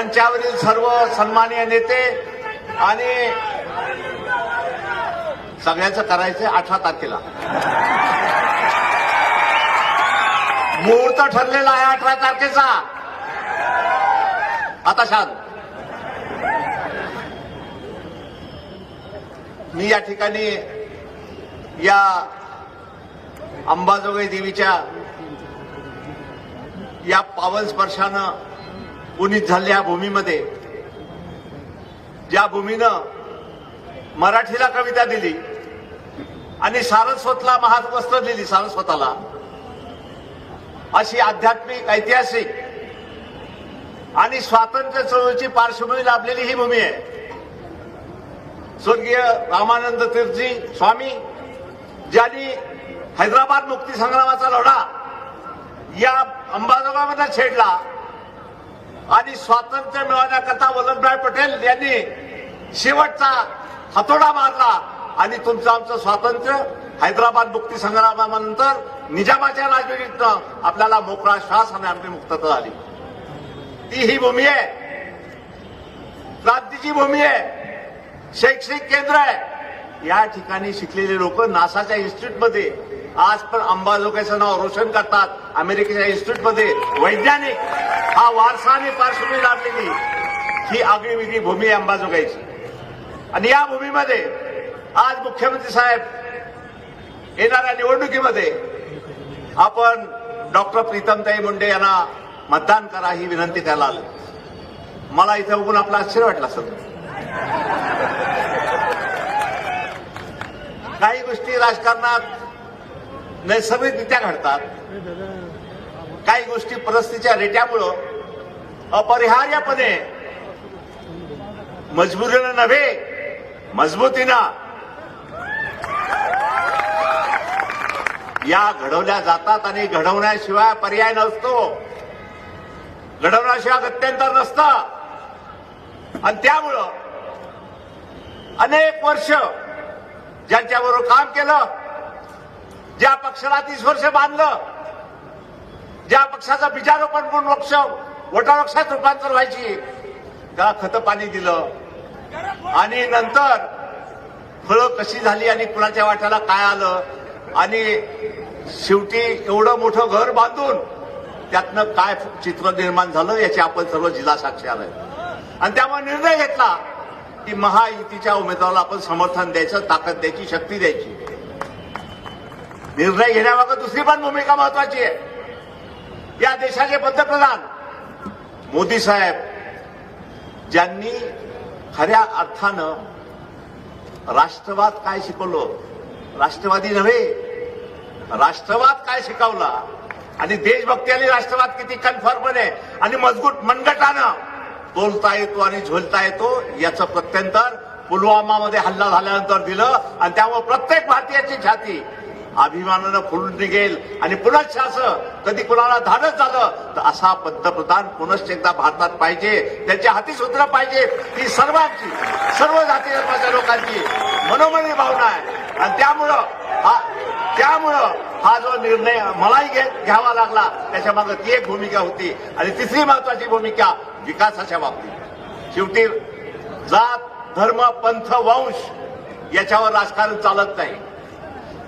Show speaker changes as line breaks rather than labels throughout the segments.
मंचावरील सर्व सन्माननीय नेते आणि सगळ्यांचं करायचं अठरा तारखेला. मुहूर्त ठरलेला आहे अठरा तारखेचा. आता शांत. मी या ठिकाणी या अंबाजोगाई देवीच्या या पावन स्पर्शानं पुनीत झालेल्या भूमीमध्ये. ज्या भूमीनं मराठीला कविता दिली आणि सारस्वतला महावस्त्र दिली सारस्वताला अशी आध्यात्मिक ऐतिहासिक आणि स्वातंत्र्य चळवळीची पार्श्वभूमी लाभलेली ही भूमी आहे. स्वर्गीय रामानंद तीर्थजी स्वामी ज्यांनी हैदराबाद मुक्ती संग्रामाचा लढा या अंबाजोगाईमध्ये छेडला आणि स्वातंत्र्य मिळवण्याकरता वल्लभभाई पटेल यांनी शेवटचा हातोडा मारला आणि तुमचं आमचं स्वातंत्र्य हैदराबाद मुक्ती संग्रामानंतर निजामाच्या राजवटीतनं आपल्याला मोकळा श्वास आणि आमची मुक्तता आली. ती ही भूमी आहे. क्रांतीची भूमी आहे. शैक्षणिक केंद्र आहे. या ठिकाणी शिकलेले लोक नासाच्या इन्स्टिट्यूटमध्ये आज पण अंबाजोगाईचं नाव रोशन करतात अमेरिकेच्या इन्स्टिट्यूटमध्ये. वैज्ञानिक हा वारसा आणि पार्श्वभूमी लाभलेली ही आगळी वेगळी भूमी आहे अंबाजोगाईची. आणि या भूमीमध्ये आज मुख्यमंत्री साहेब येणाऱ्या निवडणुकीमध्ये आपण डॉक्टर प्रीतमताई मुंडे यांना मतदान करा ही विनंती करायला आलो. मला इथं बघून आपलं आश्चर्य वाटलं सर काही गोष्टी राजकारणात नैसर्गिकरित्या घडतात. काही गोष्टी परिस्थितीच्या रेट्यामुळं अपरिहार्यपणे मजबुरीनं नव्हे मजबूतीनं या घडवल्या जातात आणि घडवण्याशिवाय पर्याय नसतो. घडवण्याशिवाय गत्यंतर नसतं. आणि त्यामुळं अनेक वर्ष ज्यांच्याबरोबर काम केलं ज्या पक्षाला तीस वर्ष बांधलं ज्या पक्षाचं बीजारोपण म्हणून वृक्ष वटावृक्षात रूपांतर व्हायची त्याला खतं पाणी दिलं. आणि नंतर फळं कशी झाली आणि कुणाच्या वाट्याला काय आलं आणि शेवटी एवढं मोठं घर बांधून त्यातनं काय चित्र निर्माण झालं याची आपण सर्व जिल्हा साक्षी आलोय. आणि त्यामुळे निर्णय घेतला की महायुतीच्या उमेदवाराला आपण समर्थन द्यायचं ताकद द्यायची शक्ती द्यायची. निर्णय घेण्यामागं दुसरी पण भूमिका महत्वाची आहे. या देशाचे पंतप्रधान मोदी साहेब ज्यांनी खऱ्या अर्थानं राष्ट्रवाद काय शिकवलं? राष्ट्रवादी नव्हे राष्ट्रवाद काय शिकवला? आणि देशभक्ती आणि राष्ट्रवाद किती कन्फर्मने आणि मजबूत मनगटानं बोलता येतो आणि झोलता येतो याचं प्रत्यंतर पुलवामामध्ये हल्ला झाल्यानंतर दिलं आणि त्यामुळे प्रत्येक भारतीयाची छाती अभिमानानं फुलून निघेल आणि पुनश्च असं कधी कुणाला धाडस झालं तर असा पंतप्रधान पुनश्च एकदा भारतात पाहिजे त्याच्या हाती सूत्र पाहिजे ती सर्वांची सर्व जाती धर्माच्या लोकांची मनोमनी भावना आहे. आणि त्यामुळं हा त्यामुळं हा जो निर्णय मलाही घे- घ्यावा लागला त्याच्यामागे ती एक भूमिका होती. आणि तिसरी महत्वाची भूमिका विकासाच्या बाबतीत. शेवटी जात धर्म पंथ वंश याच्यावर राजकारण चालत नाही.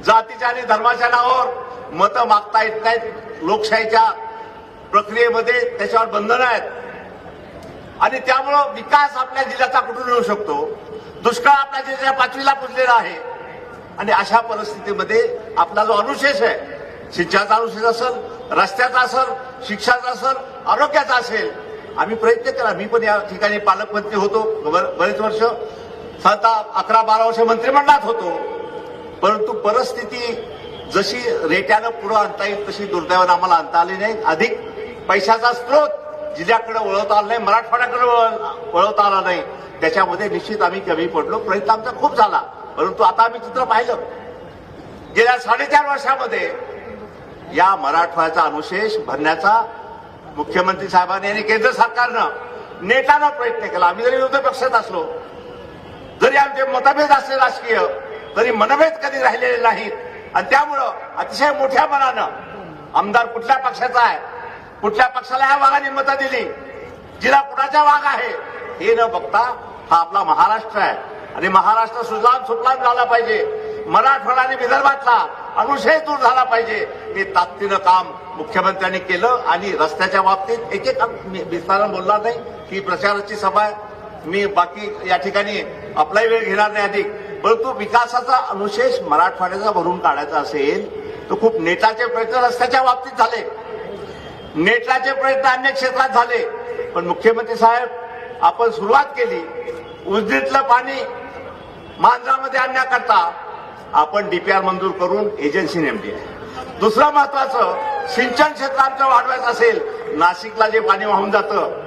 जातीच्या आणि धर्माच्या नावावर मतं मागता येत नाहीत. लोकशाहीच्या प्रक्रियेमध्ये त्याच्यावर बंधनं आहेत. आणि त्यामुळं विकास आपल्या जिल्ह्याचा कुठून येऊ शकतो? दुष्काळ आपल्या जिल्ह्याच्या पाचवीला पुजलेला आहे. आणि अशा परिस्थितीमध्ये आपला जो अनुशेष आहे सिंचनाचा अनुशेष असेल रस्त्याचा असेल शिक्षणाचा असेल आरोग्याचा असेल आम्ही प्रयत्न करा मी पण या ठिकाणी पालकमंत्री होतो. बर- बरेच वर्ष. सात अकरा बारा वर्ष मंत्रिमंडळात होतो. परंतु परिस्थिती जशी रेट्यानं पुढे आणता येईल तशी दुर्दैवानं आम्हाला आणता आली नाही. अधिक पैशाचा स्रोत जिल्ह्याकडे वळवता आला नाही मराठवाड्याकडे वळ- वळवता आला नाही. त्याच्यामध्ये निश्चित आम्ही कमी पडलो. प्रयत्न आमचा खूप झाला. परंतु आता आम्ही चित्र पाहिलं. गेल्या साडेचार वर्षामध्ये या मराठवाड्याचा अनुशेष भरण्याचा मुख्यमंत्री साहेबांनी आणि केंद्र सरकारनं नेटानं प्रयत्न केला. आम्ही जरी विरोधी पक्षात असलो जरी आमचे मतभेद असले राजकीय तरी मनभेद कधी राहिलेले नाहीत आणि त्यामुळं अतिशय मोठ्या मनानं आमदार कुठल्या पक्षाचा आहे कुठल्या पक्षाला ह्या वाघाने मतं दिली? जिला कुणाचा वाघ आहे? हे न बघता हा आपला महाराष्ट्र आहे. आणि महाराष्ट्र सुजलाम सुफलाम झाला पाहिजे मराठवाडा आणि विदर्भातला अनुशय दूर झाला पाहिजे. हे ताकदीनं काम मुख्यमंत्र्यांनी केलं आणि रस्त्याच्या बाबतीत एक एक मी विस्तारानं बोलला नाही ही प्रचाराची सभा आहे. मी बाकी या ठिकाणी आपलाही वेळ घेणार नाही अधिक. परंतु विकासाचा अनुशेष मराठवाड्याचा भरून काढायचा असेल तर खूप नेटाचे प्रयत्न रस्त्याच्या बाबतीत झाले. नेटाचे प्रयत्न अन्य क्षेत्रात झाले. पण मुख्यमंत्री साहेब आपण सुरुवात केली. उजनीतलं पाणी मांजरामध्ये आणण्याकरता आपण डीपीआर मंजूर करून एजन्सी नेमली आहे दुसरं महत्वाचं सिंचन क्षेत्रांचं वाढवायचं असेल नाशिकला जे पाणी वाहून जातं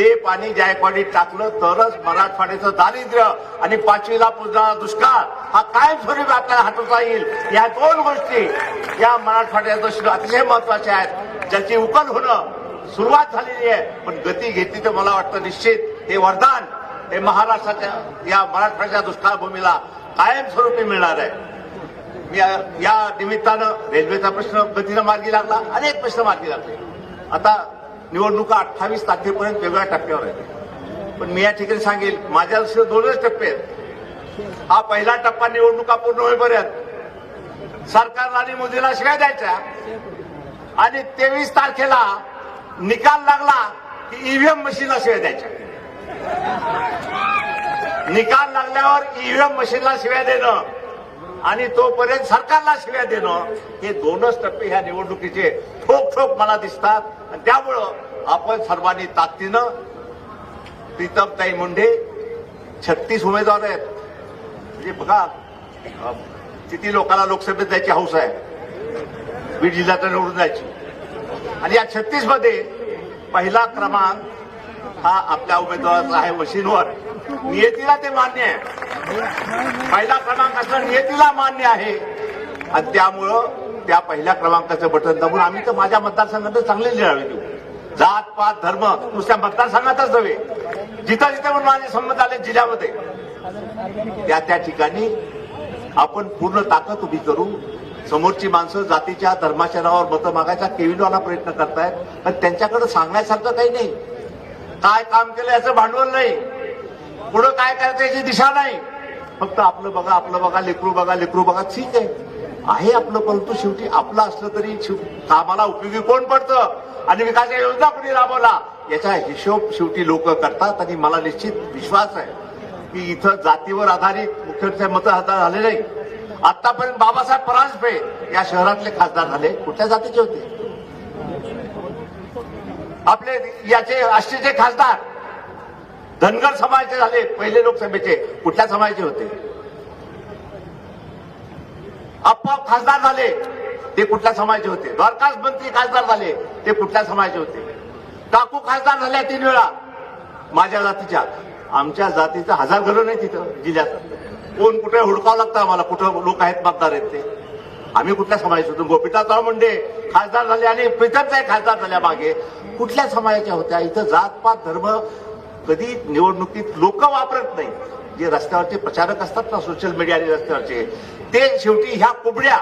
ते पाणी जायकवाडीत टाकलं तरच मराठवाड्याचं दारिद्र्य आणि पाचवीला पुजणारा दुष्काळ हा कायमस्वरूपी आपल्याला हटवता येईल. या दोन गोष्टी या मराठवाड्याचं अतिशय महत्त्वाच्या आहेत ज्याची उकल होणं सुरुवात झालेली आहे. पण गती घेतली तर मला वाटतं निश्चित हे वरदान हे महाराष्ट्राच्या या मराठवाड्याच्या दुष्काळ भूमीला कायमस्वरूपी मिळणार आहे. मी या- या निमित्तानं रेल्वेचा प्रश्न गतीनं मार्गी लागला अनेक प्रश्न मार्गी लागले. आता निवडणुका अठ्ठावीस तारखेपर्यंत वेगळ्या टप्प्यावर आहेत. पण मी या ठिकाणी सांगेल माझ्या दृष्टीने दोनच टप्पे आहेत. हा पहिला टप्पा निवडणुका पूर्ण होईपर्यंत सरकारला आणि मोदीला शिवाय द्यायच्या आणि तेवीस तारखेला निकाल लागला की ईव्हीएम मशीनला शिवाय द्यायच्या. निकाल लागल्यावर ईव्हीएम मशीनला शिव्या देणं. आणि तोपर्यंत सरकारला शिव्या देणं हे दोनच टप्पे ह्या निवडणुकीचे ठोक ठोक मला दिसतात. आणि त्यामुळं आपण सर्वांनी ताकदीनं प्रीतमताई मुंडे छत्तीस उमेदवार आहेत. म्हणजे बघा किती लोकांना लोकसभेत जायची हौस आहे. बीड जिल्ह्यात निवडून जायची. आणि या छत्तीसमध्ये पहिला क्रमांक हा आपल्या उमेदवाराचा आहे मशीनवर नियतीला ते मान्य आहे. पहिला क्रमांक असणं नियतीला मान्य आहे. आणि त्यामुळं त्या पहिल्या क्रमांकाचं बटन दाबून आम्ही तर माझ्या मतदारसंघात चांगले लिहावे देऊ. जात पात धर्म नुसत्या मतदारसंघातच नव्हे. जिथं जिथं पण माझे संमत आले जिल्ह्यामध्ये. त्या त्या ठिकाणी आपण पूर्ण ताकद उभी करू समोरची माणसं जातीच्या धर्माच्या नावावर मतं मागायचा केविलवाला प्रयत्न करतायत. पण त्यांच्याकडे सांगण्यासारखं काही नाही. काय काम केलं याचं भांडवल नाही. पुढं काय करायचं याची दिशा नाही. फक्त आपलं बघा आपलं बघा लेकरू बघा लेकरू बघा ठीक आहे. आहे आपलं परंतु शेवटी आपलं असलं तरी कामाला उपयोगी कोण पडतं? आणि विकासाच्या योजना कोणी राबवला? याचा हिशोब शेवटी लोक करतात आणि मला निश्चित विश्वास आहे की इथं जातीवर आधारित मुख्यमंत्री मतं हातात झाले नाही. आतापर्यंत बाबासाहेब परांजपे या शहरातले खासदार झाले. कुठल्या जातीचे होते? आपले याचे आष्टीचे खासदार धनगर समाजाचे झाले पहिले लोकसभेचे. कुठल्या समाजाचे होते? आपोआप खासदार झाले ते कुठल्या समाजाचे होते? द्वारकास मंत्री खासदार झाले ते कुठल्या समाजाचे होते? काकू खासदार झाल्या तीन वेळा माझ्या जातीच्या. आमच्या जातीचं हजार घरं नाही तिथं जिल्ह्यात. कोण कुठे हुडकावं लागतं आम्हाला? कुठं लोक आहेत मतदार आहेत ते? आम्ही कुठल्या समाजाचे होतो? गोपिताराव मुंडे खासदार झाले आणि प्रीतमताई खासदार झाल्या मागे. कुठल्या समाजाच्या होत्या? इथं जात पात धर्म कधी निवडणुकीत लोक वापरत नाही जे रस्त्यावरचे प्रचारक असतात ना सोशल मीडिया आणि रस्त्यावरचे ते शेवटी ह्या कुबड्या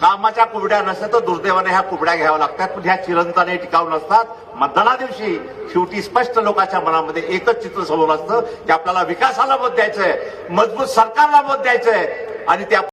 कामाच्या कुबड्या नसतात तर दुर्दैवाने ह्या कुबड्या घ्याव्या लागतात. पण ह्या चिरंताने टिकाऊ नसतात. मतदाना दिवशी शेवटी स्पष्ट लोकांच्या मनामध्ये एकच चित्र समोर असतं की आपल्याला विकासाला मत द्यायचंय मजबूत सरकारला मत द्यायचंय आणि त्या